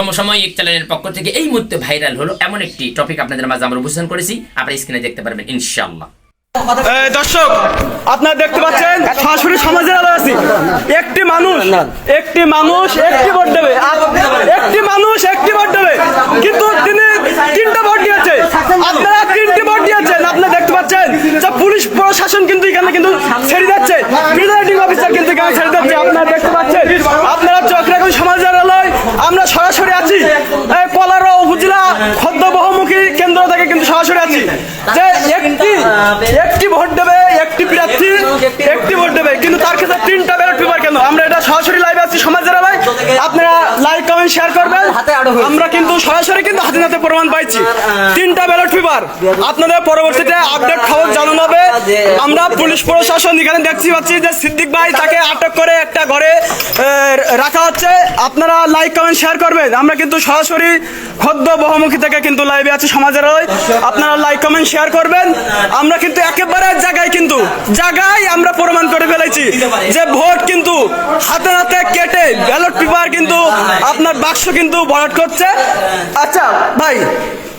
সমসাময়িক চ্যানেলের পক্ষ থেকে এই মুহূর্তে ভাইরাল হলো এমন একটি টপিক আপনাদের মাঝে আমরা উপস্থান করেছি। আপনারা স্ক্রিনে দেখতে পারবেন, ইনশাআল্লাহ। দর্শক, আপনারা দেখতে পাচ্ছেন শাশুড়ি সমাজের আলো আছি। একটি মানুষ একটি মানুষ, একটি ভোট দেবে। একটি মানুষ, একটি ভোট দেবে। কিন্তু তিনি তিনটা ভোট দিয়েছে আপনারা তিনটি ভোট দিয়েছেন আপনারা দেখতে পাচ্ছেন যে পুলিশ প্রশাসন কিন্তু এখানে কিন্তু ছেড়ে যাচ্ছে প্রিজাইডিং অফিসার কিন্তু এখানে ছেড়ে যাচ্ছে আপনারা দেখতে পাচ্ছেন আপনারা চোখ রাখুন সমাজের আলোয় আমরা সরাসরি আছি এই কলারা উপজেলা খদ্দ বহুমুখী কেন্দ্র থেকে যে একটি একটি ভোট দেবে একটি প্রার্থী একটি ভোট দেবে কিন্তু তার ক্ষেত্রে তিনটা ব্যালট পেপার কেন? আমরা এটা সরাসরি লাইভে আছি সমাজের আলোয় আপনারা লাইক কমেন্ট শেয়ার করবেন। আমরা কিন্তু সরাসরি কিন্তু হাতে হাতে প্রমাণ পাইছি। তিনটা ব্যালট পেপার আপনাদের পরবর্তীতে আপডেট খবর জানানো হবে। আমরা পুলিশ প্রশাসন এখানে দেখছি পাচ্ছি যে সিদ্দিক ভাই তাকে আটক করে একটা ঘরে রাখা হচ্ছে। আপনারা লাইক কমেন্ট শেয়ার করবেন। আমরা কিন্তু সরাসরি খদ্দ বহুমুখী থেকে কিন্তু লাইভে আছি সমাজের আপনারা লাইক কমেন্ট শেয়ার করবেন। আমরা কিন্তু একেবারে জায়গায় কিন্তু, জায়গায় আমরা প্রমাণ করে ফেলেছি যে ভোট কিন্তু হাতে হাতে কেটে ব্যালট পেপার কিন্তু আপনার বাক্স কিন্তু ভরাট করছে। আচ্ছা ভাই,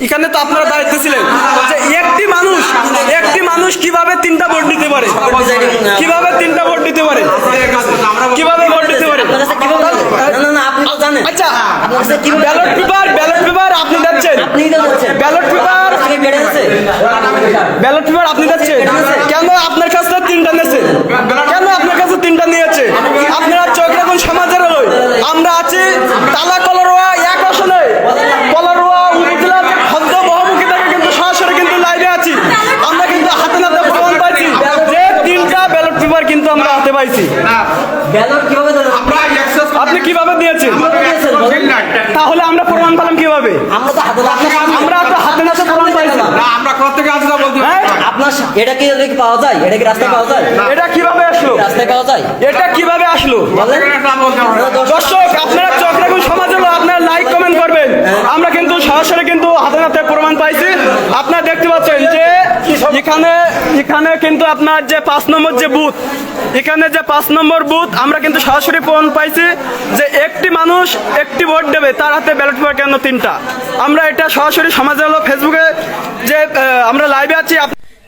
এখানে তো আপনারা দায়িত্ব ছিলেন। যে একটি মানুষ মানুষ কীভাবে তিনটা ভোট দিতে পারে? কীভাবে তিনটা ভোট দিতে পারে? কীভাবে ভোট দিতে পারে? আচ্ছা ব্যালট পেপার ব্যালট পেপার আপনি যাচ্ছেন ব্যালট পেপার ব্যালট পেপার আপনি কেন আপনার কাছ তিনটা নিয়েছে? কেন আপনার কাছে তিনটা নিয়েছে? আপনারা চোখ রাখুন সমাজের আলোয় আমরা আছি তালা কলরোয়া এক আসনে কলরোয়া উপজেলার খদ্দ বহুমুখী থেকে কিন্তু সরাসরি কিন্তু লাইভে আছি আমরা কিন্তু হাতে নাতে প্রমাণ পাইছি যে তিনটা ব্যালট পেপার কিন্তু আমরা ব্যালট কীভাবে দেবেন আপনি কীভাবে দিয়েছেন? তাহলে আমরা প্রমাণ পেলাম কীভাবে? আমরা তো হাতে আপনার আমরা তো হাতে নাতে প্রমাণ পাইছি আমরা কোথা থেকে আসলে বলতে হ্যাঁ? আপনার এটা কি এটা পাওয়া যায়? এটা কি রাস্তায় পাওয়া যায়? এটা কীভাবে আসলো? রাস্তায় পাওয়া যায়? এটা কীভাবে আসলো? বলেন। দর্শক আপনারা চোখ রাখুন সমাজের আপনারা লাইক কমেন্ট করবেন। আমরা কিন্তু সরাসরি কিন্তু হাতে হাতে প্রমাণ পাইছি। আপনারা দেখতে পাচ্ছেন যে এখানে এখানে কিন্তু আপনার যে পাঁচ নম্বর যে বুথ, এখানে যে পাঁচ নম্বর বুথ, আমরা কিন্তু সরাসরি প্রমাণ পাইছি যে একটি মানুষ একটি ভোট দেবে, তার হাতে ব্যালট পেপার কেন তিনটা? আমরা এটা সরাসরি সমাজের লোক ফেসবুকে যে আমরা লাইভে আছি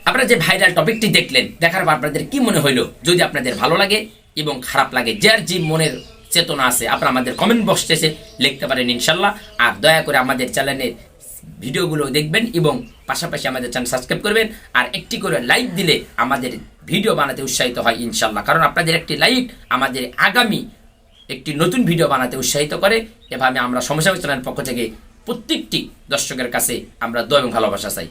আপনারা যে ভাইরাল টপিকটি দেখলেন, দেখার পর আপনাদের কি মনে হইল? যদি আপনাদের ভালো লাগে এবং খারাপ লাগে, যার যে মনের চেতনা আছে, আপনারা আমাদের কমেন্ট বক্সে লিখতে পারেন ইনশাল্লাহ। আর দয়া করে আমাদের চ্যানেলের ভিডিওগুলো দেখবেন এবং পাশাপাশি আমাদের চ্যানেল সাবস্ক্রাইব করবেন আর একটি করে লাইক দিলে আমাদের ভিডিও বানাতে উৎসাহিত হয় ইনশাল্লাহ কারণ আপনাদের একটি লাইক আমাদের আগামী একটি নতুন ভিডিও বানাতে উৎসাহিত করে। এভাবে আমরা সমস্যা চ্যানেলের পক্ষ থেকে প্রত্যেকটি দর্শকের কাছে আমরা দয় এবং ভালোবাসা চাই।